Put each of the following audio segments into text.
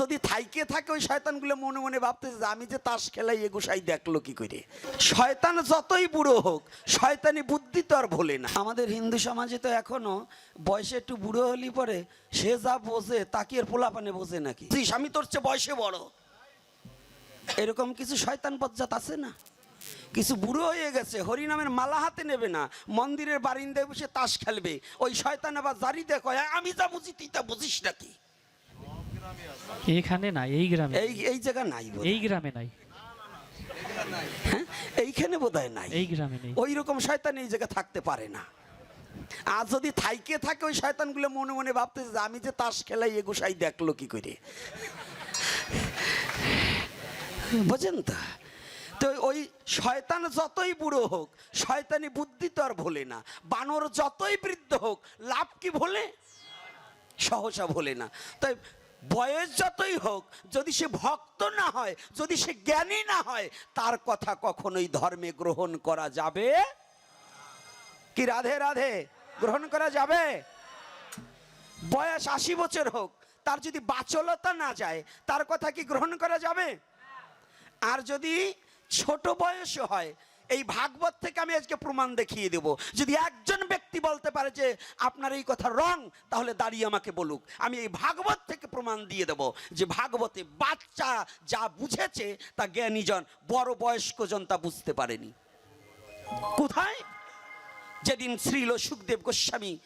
যদি থাইকে থাকে, ওই শয়তানগুলো মনে মনে ভাবতেছে যে, আমি যে তাস খেলাই এ গোসাই দেখল কি করে? শয়তান যতই বুড়ো হোক, শয়তানি বুদ্ধি তো আর ভোলে না। আমাদের হিন্দু সমাজে তো এখনও বয়সে একটু বুড়ো হলি পরে সে যা বোঝে তাকে পোলাপানে বোঝে নাকি? স্বামী তোর চেয়ে বয়সে বড়। এরকম কিছু শয়তান পজ্জাত আছে না? কিছু বুড়ো হয়ে গেছে, হরিনামের মালা হাতে নেবে না, মন্দিরের বারিন্দায় বসে তাস খেলবে। ওই শয়তান আবার জারি দেখো আমি যা বুঝি, তুই তা বুঝিস নাকি? এইখানে নাই এই গ্রামে এই এই জায়গা নাই। এই গ্রামে নাই। হ্যাঁ? এইখানে বোধহয় নাই। এই গ্রামে নেই। ওই রকম শয়তান এই জায়গায় থাকতে পারে না। আর যদি থাইকে থাকে ওই শয়তানগুলো মনে মনে ভাবতেছে যে আমি যে তাস খেলাই এ গোসাই দেখল কি করে? বোঝেন তো? তো ওই শয়তান যতই বুড়ো হোক শয়তানি বুদ্ধি তো আর ভোলে না। বানর যতই বৃদ্ধ হোক লাভ কি ভোলে? সহসা ভোলে না। তাই বয়স যতই হোক, যদি সে ভক্ত না হয়, যদি সে জ্ঞানী না হয়, তার কথা কখনোই ধর্মে গ্রহণ করা যাবে? কি রাধে রাধে, গ্রহণ করা যাবে? বয়স আশি বছর হোক, তার যদি বাচলতা না যায়, তার কথা কি গ্রহণ করা যাবে? আর যদি ছোট বয়স হয় এই ভাগবত থেকে আমি আজকে প্রমাণ দেখিয়ে দেব। যদি একজন ব্যক্তি বলতে পারে যে, আপনার এই কথা রং, তাহলে দাঁড়িয়ে আমাকে বলুক। আমি এই ভাগবত থেকে প্রমাণ দিয়ে দেব যে, ভাগবতে বাচ্চা যা বুঝেছে, তা জ্ঞানীজন বড় বয়স্কজন তা বুঝতে পারেনি। কোথায়? যেদিন শ্রীল সুখদেব গোস্বামী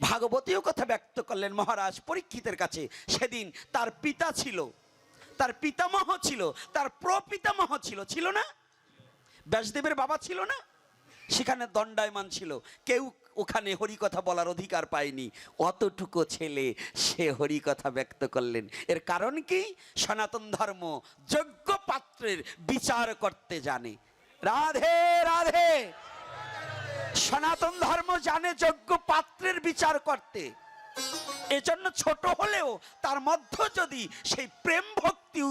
ভাগবতীয় কথা ব্যক্ত করলেন মহারাজ পরীক্ষিতের কাছে, সেদিন তার পিতা ছিল, তার পিতামহ ছিল, তার প্রপিতামহ ছিল ছিল না? ব্যাসদেবের বাবা ছিল না? সেখানে দণ্ডায়মান ছিল। কেউ ওখানে হরিকথা বলার অধিকার পায়নি। অতটুকু ছেলে, সে হরিকথা ব্যক্ত করলেন। এর কারণ কি? সনাতন ধর্ম যোগ্য পাত্রের বিচার করতে জানে। রাধে রাধে! সনাতন ধর্ম জানে যোগ্য পাত্রের বিচার করতে। এজন্য ছোট হলেও তার মধ্যে যদি সেই প্রেম ভক্তি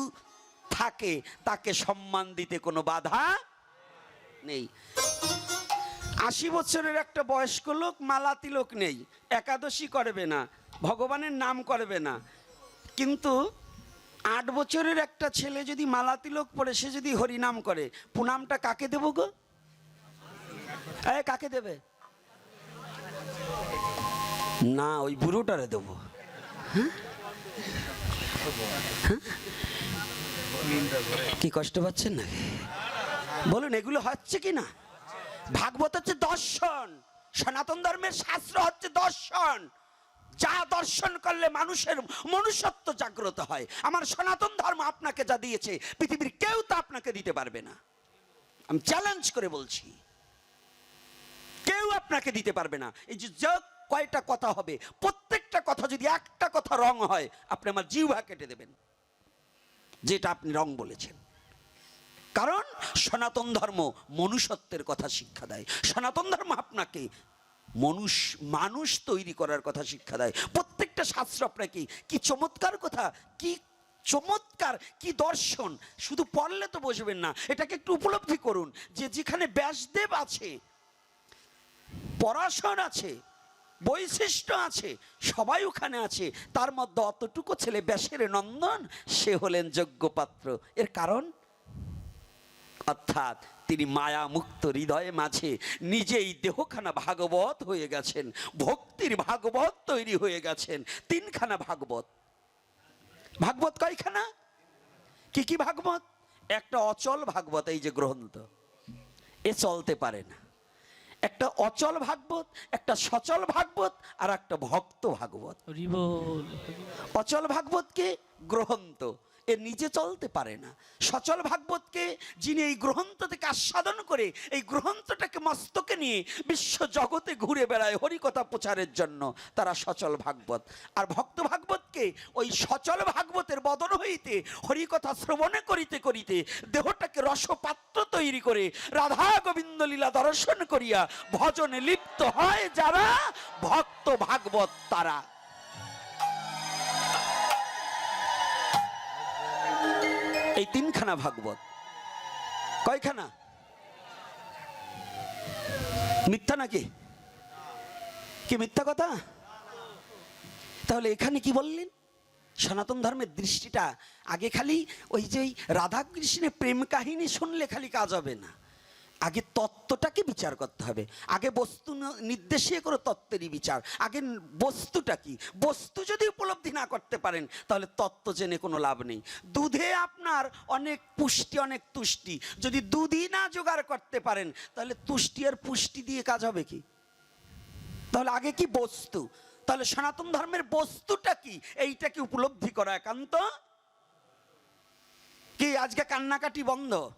থাকে, তাকে সম্মান দিতে কোনো বাধা নেই। আশি বছরের একটা বয়স্ক লোক মালা তিলক নেই। একাদশী করবে না, ভগবানের নাম করবে না। কিন্তু আট বছরের একটা ছেলে যদি মালা তিলক পড়ে, সে যদি হরিনাম করে, পুনামটা কাকে দেবো গো? কাকে দেবে? না, ওই বুড়োটারে দেবো। হ্যাঁ? হ্যাঁ? কি কষ্ট পাচ্ছেন না বলুন, এগুলো হচ্ছে কি না ভাগবত হচ্ছে দর্শন, সনাতন ধর্মের শাস্ত্র হচ্ছে দর্শন। যা দর্শন করলে মানুষের মনুষ্যত্ব জাগ্রত হয়। আমার সনাতন ধর্ম আপনাকে যা দিয়েছে, পৃথিবীর কেউ তা আপনাকে দিতে পারবে না। আমি চ্যালেঞ্জ করে বলছি, কেউ আপনাকে দিতে পারবে না। এই যে কয়টা কথা হবে, প্রত্যেকটা কথা যদি একটা কথা রং হয়, আপনি আমার জিহ্বা কেটে দেবেন। যেটা আপনি রং বলেছেন। কারণ সনাতন ধর্ম মনুষ্যত্বের কথা শিক্ষা দেয়। সনাতন ধর্ম আপনাকে মানুষ মানুষ তৈরি করার কথা শিক্ষা দেয়। প্রত্যেকটা শাস্ত্র আপনাকে কি চমৎকার কথা, কি চমৎকার, কি দর্শন, শুধু পড়লে তো বসবেন না, এটাকে একটু উপলব্ধি করুন যে যেখানে ব্যাসদেব আছে, পরাশর আছে, বৈশিষ্ট্য আছে, সবাই ওখানে আছে, তার মধ্যে অতটুকু ছেলে ব্যাসের নন্দন, সে হলেন যোগ্য পাত্র এর কারণ অর্থাৎ তিনি মায়া মুক্ত হৃদয়ে মাঝে নিজেই দেহখানা ভাগবত হয়ে গেছেন ভক্তির ভাগবত তৈরি হয়ে গেছেন তিনখানা ভাগবত। ভাগবত কয়খানা? কি কি ভাগবত? একটা অচল ভাগবত এই যে গ্রন্থ এ চলতে পারে না। একটা অচল ভাগবত একটা সচল ভাগবত আর একটা ভক্ত ভাগবত। অচল ভাগবতকে গ্রহন্ত এ নিজে চলতে পারে না। সচল ভাগবতকে যিনি এই গ্রন্থ থেকে আস্বাদন করে, এই গ্রন্থটাকে মস্তকে নিয়ে বিশ্ব জগতে ঘুরে বেড়ায় হরিকথা প্রচারের জন্য তারা সচল ভাগবত। আর ভক্ত ভাগবতকে ওই সচল ভাগবতের বদন হইতে, হরিকথা শ্রবণে করিতে করিতে দেহটাকে রসপাত্র তৈরি করে রাধা গোবিন্দ লীলা দর্শন করিয়া ভজনে লিপ্ত হয় যারা ভক্ত ভাগবত তারা। এই তিনখানা ভাগবত। কয়খানা? মিথ্যা নাকি? কি মিথ্যা কথা? তাহলে এখানে কি বললেন? সনাতন ধর্মের দৃষ্টিটা আগে খালি ওই যে রাধাকৃষ্ণের প্রেম কাহিনী শুনলে খালি কাজ হবে না। আগে তত্ত্বটাকে বিচার করতে হবে। আগে বস্তু নির্দেশে করে তত্ত্বেরই বিচার। আগে বস্তুটা কি? বস্তু যদি উপলব্ধি না করতে পারেন, তাহলে তত্ত্ব জেনে কোনো লাভ নেই। দুধে আপনার অনেক পুষ্টি, অনেক তুষ্টি। যদি দুধই না জোগাড় করতে পারেন, তাহলে তুষ্টি আর পুষ্টি দিয়ে কাজ হবে কি? তাহলে আগে কি বস্তু? তাহলে সনাতন ধর্মের বস্তুটা কি? এইটাকে উপলব্ধি করা একান্ত। কি আজকে কান্নাকাটি বন্ধ?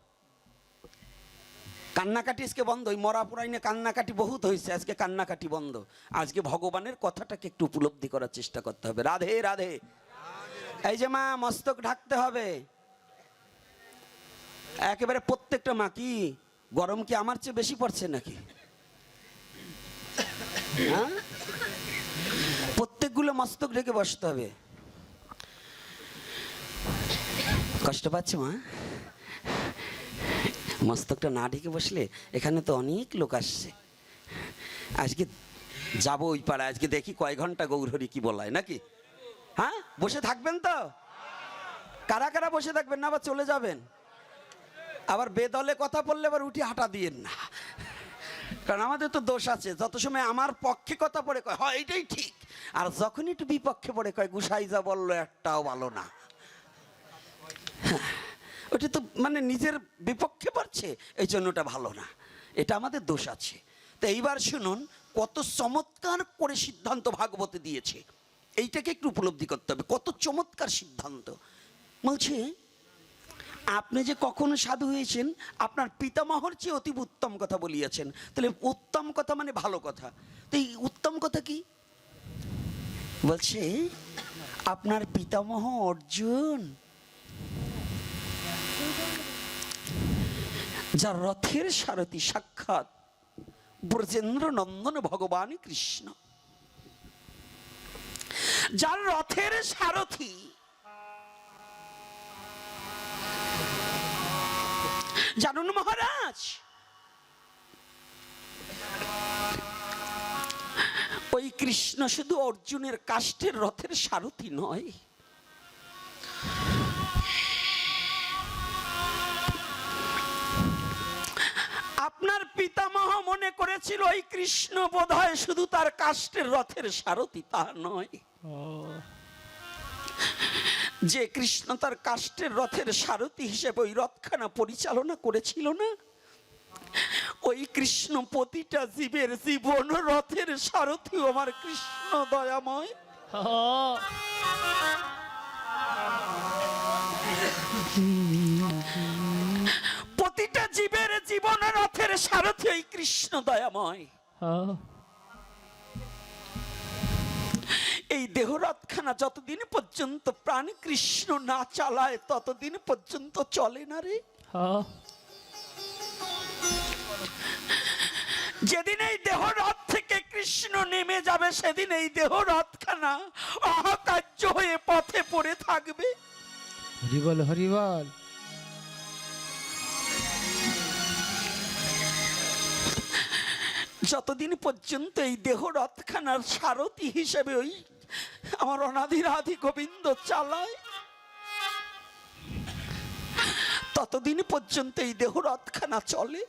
কান্নাকাটি আজকে বন্ধ, ওই মরা পুরাইনে কান্নাকাটি বহুত হয়েছে আজকে কান্নাকাটি বন্ধ। আজকে ভগবানের কথাটাকে একটু উপলব্ধি করার চেষ্টা করতে হবে। রাধে রাধে। এই যে মা, মস্তক ঢাকতে হবে। একেবারে প্রত্যেকটা মা, কি, গরম কি আমার চেয়ে বেশি পড়ছে নাকি? হ্যাঁ? প্রত্যেকগুলো মস্তক ঢেকে বসতে হবে। কষ্ট পাচ্ছে মা। মস্তকটা না ঢেকে বসলে এখানে তো অনেক লোক আসছে। আজকে যাব ওই পাড়ায়, আজকে দেখি কয় ঘণ্টা গৌরহরি কি বলায়, নাকি? হ্যাঁ? বসে থাকবেন তো? কারা কারা বসে থাকবেন না আবার চলে যাবেন? আবার বেদলে কথা বললে আবার উঠি হাঁটা দিয়েন না। কারণ আমাদের তো দোষ আছে, যত সময় আমার পক্ষে কথা পড়ে কয়, হয় এটাই ঠিক। আর যখনই একটু বিপক্ষে পড়ে কয় গুসাই যা বলল একটাও ভালো না। ওটা তো মানে নিজের বিপক্ষে পড়ছে, এই জন্য ওটা ভালো না। এটা আমাদের দোষ আছে। তো এইবার শুনুন, কত চমৎকার করে সিদ্ধান্ত ভাগবতে দিয়েছে। এইটাকে একটু উপলব্ধি করতে হবে, কত চমৎকার সিদ্ধান্ত। বলছে, আপনি যে কখনো সাধু হয়েছেন, আপনার পিতামহর চেয়ে অতীব উত্তম কথা বলিয়াছেন। তাহলে উত্তম কথা মানে ভালো কথা। তো এই উত্তম কথা কি? বলছে, আপনার পিতামহ অর্জুন যার রথের সারথি সাক্ষাৎ ব্রজেন্দ্র নন্দন ভগবান কৃষ্ণ। যার রথের সারথি জানুন মহারাজ, ওই কৃষ্ণ শুধু অর্জুনের কাষ্টের রথের সারথি নয় পিতামহ মনে করেছিল ওই কৃষ্ণ বোধহয় শুধু তার কাষ্টের রথের সারথি তা নয়। যে কৃষ্ণ তার কাষ্টের রথের সারথি হিসেবে ওই রথখানা পরিচালনা করেছিল না ওই কৃষ্ণ প্রতিটা জীবের জীবন রথের সারথি আমার কৃষ্ণ দয়াময়। প্রতিটা জীবের জীবন রথের সারথি ওই কৃষ্ণ দয়াময়। এই দেহরথখানা যতদিন পর্যন্ত প্রাণ কৃষ্ণ না চালায় ততদিন পর্যন্ত চলে না রে। যেদিন এই দেহ রথ থেকে কৃষ্ণ নেমে যাবে সেদিন এই দেহ রথখানা অহকার্য হয়ে পথে পড়ে থাকবে। হরিবল হরিবল। যতদিন পর্যন্ত এই দেহ রথখানার সারথি হিসেবে ওই আমার অনাধির আদি গোবিন্দ চালায়, ততদিন পর্যন্ত এই দেহ রথখানা চলে।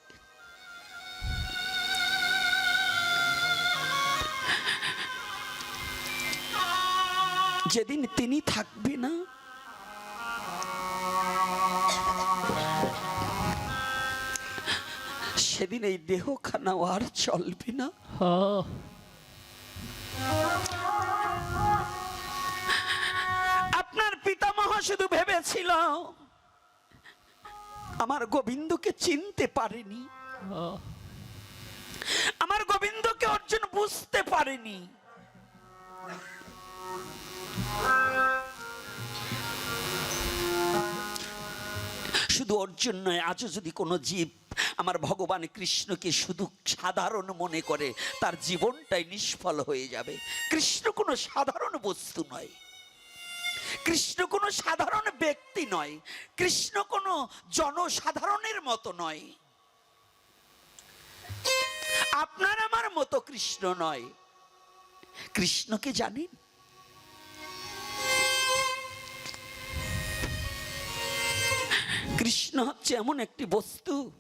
যেদিন তিনি থাকবে না সেদিন এই দেহখানাও আর চলবে না। আপনার পিতামহ শুধু ভেবেছিল আমার গোবিন্দকে চিনতে পারেনি। আমার গোবিন্দকে অর্জুন বুঝতে পারেনি। শুধু অর্জুন নয় আজও যদি কোনো জীব আমার ভগবান কৃষ্ণকে শুধু সাধারণ মনে করে, তার জীবনটাই নিষ্ফল হয়ে যাবে। কৃষ্ণ কোনো সাধারণ বস্তু নয়। কৃষ্ণ কোনো সাধারণ ব্যক্তি নয়। কৃষ্ণ কোনো জনসাধারণের মতো নয়। আপনার আমার মতো কৃষ্ণ নয়। কৃষ্ণকে জানেন? কৃষ্ণ হচ্ছে এমন একটি বস্তু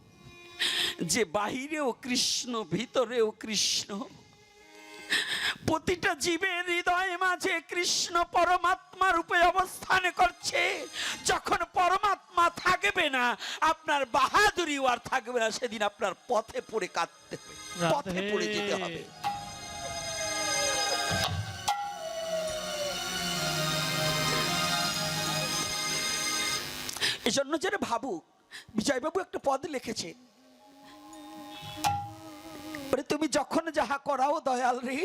যে বাহিরেও কৃষ্ণ ভিতরেও কৃষ্ণ। প্রতিটা জীবের হৃদয় মাঝে কৃষ্ণ পরমাত্মা রূপে অবস্থান করছে। যখন পরমাত্মা থাকবে না আপনার বাহাদুরি আর থাকবে না সেদিন আপনার পথে পড়ে কাঁদতে হবে পথে পড়ে যেতে হবে। এজন্য যেন ভাবুক বিজয়বাবু একটা পদ লিখেছে। তুমি যখন যাহা করাও দয়াল রে,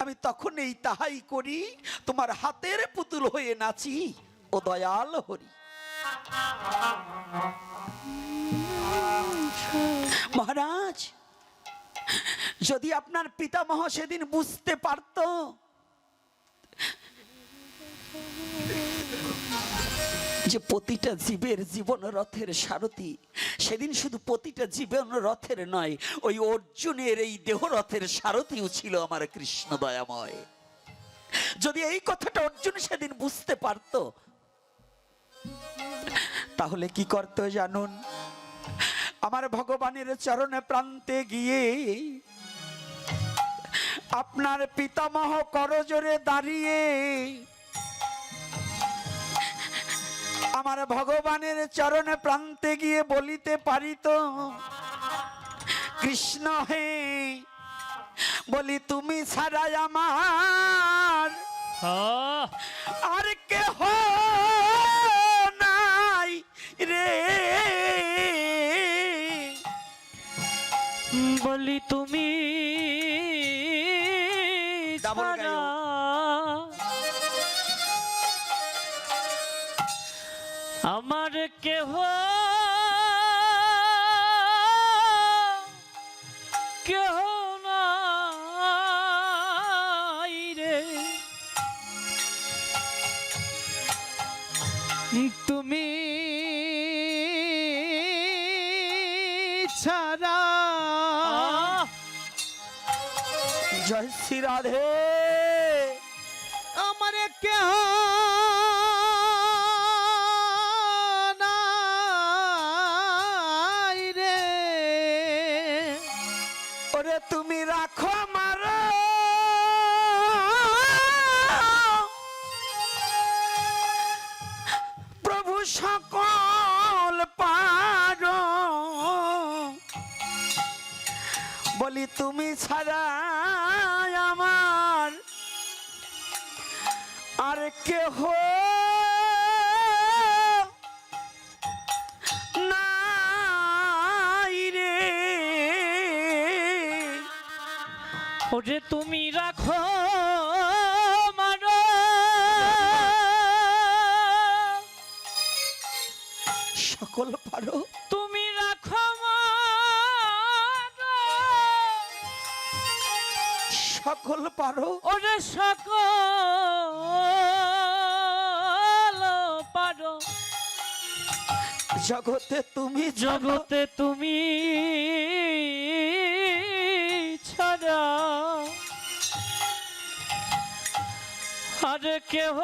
আমি তখন এই তাহাই করি, তোমার হাতের পুতুল হয়ে নাচি, ও দয়াল হরি। মহারাজ, যদি আপনার পিতামহ সেদিন বুঝতে পারতো যে প্রতিটা জীবের জীবন রথের সারথি, সেদিন শুধু প্রতিটা জীবন রথের নয়, ওই অর্জুনের এই দেহ রথের সারথিও ছিল আমার কৃষ্ণ দয়াময়। যদি এই কথাটা অর্জুন সেদিন বুঝতে পারত, তাহলে কি করতে জানুন? আমার ভগবানের চরণে প্রান্তে গিয়ে আপনার পিতামহ করজোরে দাঁড়িয়ে আমার ভগবানের চরণে প্রান্তে গিয়ে বলিতে পারিত কৃষ্ণ হে বলি তুমি ছাড়াই আমার আহ, আর তুমি ছাড়া জয় শ্রী রাধে। সকল পার। বলি তুমি ছাড়া আমার আর রে। ওরে তুমি রাখো সকল পারো। তুমি রাখো সকল পারো। ওরে সকল পারো। জগতে তুমি জগতে তুমি ছাড়া। আর কেহ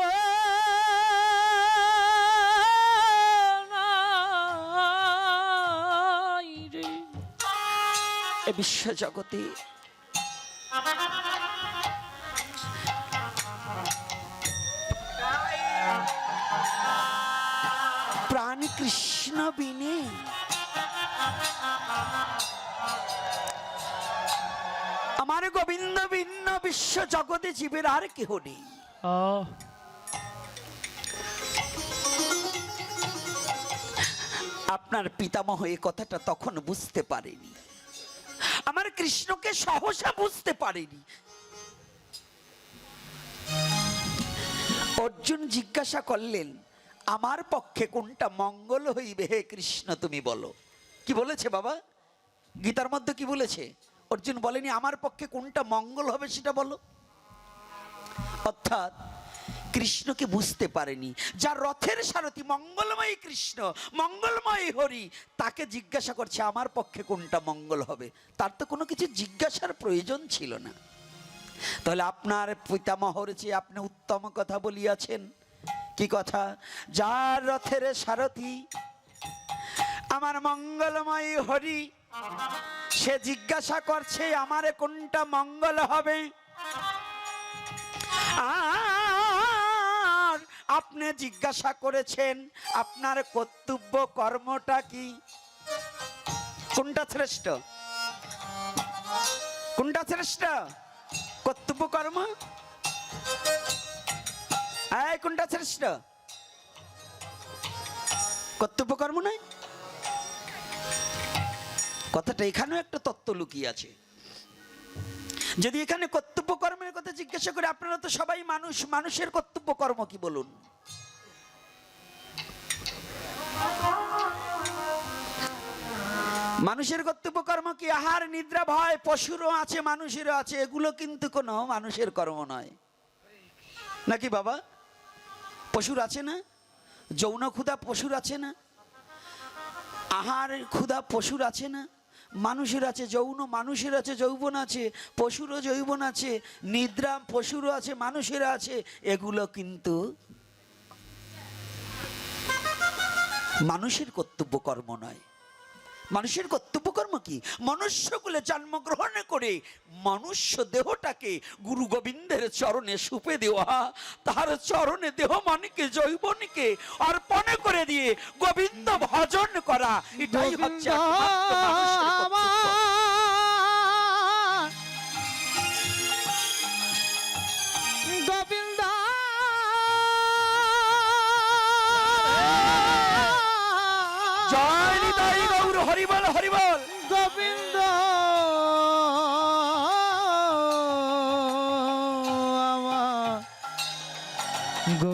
এ বিশ্ব জগতে প্রাণ কৃষ্ণ বিনে। আমার গোবিন্দ ভিন্ন বিশ্ব জগতে জীবের আর কেহ নেই। আপনার পিতামহ এই কথাটা তখন বুঝতে পারেনি। আমার কৃষ্ণকে সহসা বুঝতে পারেনি। অর্জুন জিজ্ঞাসা করলেন, আমার পক্ষে কোনটা মঙ্গল হইবে? হে কৃষ্ণ, তুমি বলো। কি বলেছে বাবা? গীতার মধ্যে কি বলেছে? অর্জুন বলেনি, আমার পক্ষে কোনটা মঙ্গল হবে সেটা বলো। অর্থাৎ কৃষ্ণকে বুঝতে পারেনি। যার রথের সারথি, মঙ্গলময় কৃষ্ণ, মঙ্গলময় হরি, তাকে জিজ্ঞাসা করছে, আমার পক্ষে কোনটা মঙ্গল হবে? তার তো কোনো কিছু জিজ্ঞাসার প্রয়োজন ছিল না। তাহলে আপনার পিতামহর চেয়ে আপনি উত্তম কথা বলিয়াছেন, কি কথা? যার রথের সারথি, আমার মঙ্গলময় হরি, সে জিজ্ঞাসা করছে, আমারে কোনটা মঙ্গল হবে? আর আপনি জিজ্ঞাসা করেছেন, আপনার কর্তব্য কর্মটা কি? কোনটা শ্রেষ্ঠ? কোনটা শ্রেষ্ঠ? কর্তব্য কর্ম? কোনটা শ্রেষ্ঠ? কর্তব্য কর্ম নয়? কথাটা এখানেও একটা তত্ত্ব লুকিয়ে আছে। যদি এখানে কর্তব্য কর্মের কথা জিজ্ঞাসা করে, আপনারা তো সবাই মানুষ, মানুষের কর্তব্য কর্ম কি বলুন? মানুষের কর্তব্য কর্ম কি? আহার, নিদ্রা, ভয়, পশুরও আছে, মানুষেরও আছে, এগুলো কিন্তু কোনো মানুষের কর্ম নয়। নাকি বাবা? পশুর আছে না? যৌন ক্ষুধা পশুর আছে না? আহার ক্ষুধা পশুর আছে না? মানুষের আছে, যৌন মানুষের আছে, যৌবন আছে, পশুরও যৌবন আছে, নিদ্রা পশুরও আছে, মানুষের আছে, এগুলো কিন্তু মানুষের কর্তব্য কর্ম নয়। মানুষের কর্তব্যকর্ম কি? মনুষ্যকুলে জন্মগ্রহণ করে মনুষ্য দেহটাকে গুরু গোবিন্দের চরণে সুপে দেওয়া তার চরণে দেহ মানিকে জৈবনীকে অর্পণ করে দিয়ে গোবিন্দ ভজন করা এটাই হচ্ছে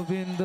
গোবিন্দ